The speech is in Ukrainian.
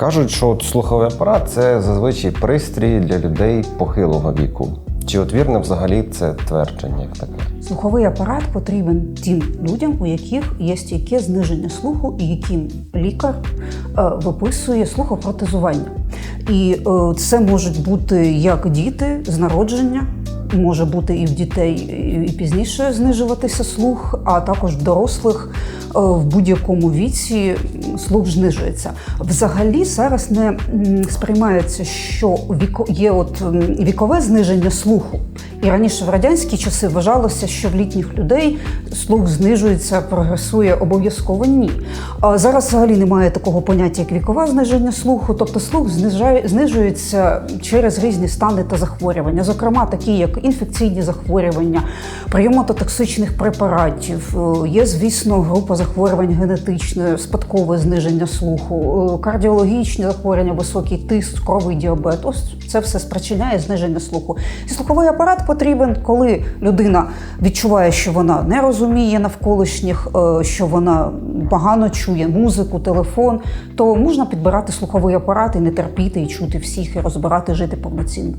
Кажуть, що от слуховий апарат це зазвичай пристрій для людей похилого віку. Чи от вірне взагалі це твердження як таке? Слуховий апарат потрібен тим людям, у яких є стійке зниження слуху, і яким лікар е, виписує слухопротезування. І е, це можуть бути як діти з народження. Може бути і в дітей і пізніше знижуватися слух, а також в дорослих в будь-якому віці слух знижується. Взагалі зараз не сприймається, що віко є от вікове зниження слуху. І раніше в радянські часи вважалося, що в літніх людей слух знижується, прогресує обов'язково ні. А зараз взагалі немає такого поняття, як вікове зниження слуху, тобто слух знижає, знижується через різні стани та захворювання, зокрема такі як інфекційні захворювання, прийомототоксичних препаратів. Е, Є, звісно, група захворювань генетичне, спадкове зниження слуху, е, кардіологічні захворювання, високий тиск, цукровий діабет. Ось це все спричиняє зниження слуху. І слуховий апарат потрібен, коли людина відчуває, що вона не розуміє навколишніх, е, що вона погано чує музику, телефон, то можна підбирати слуховий апарат і не терпіти, і чути всіх, і розбирати, жити повноцінно.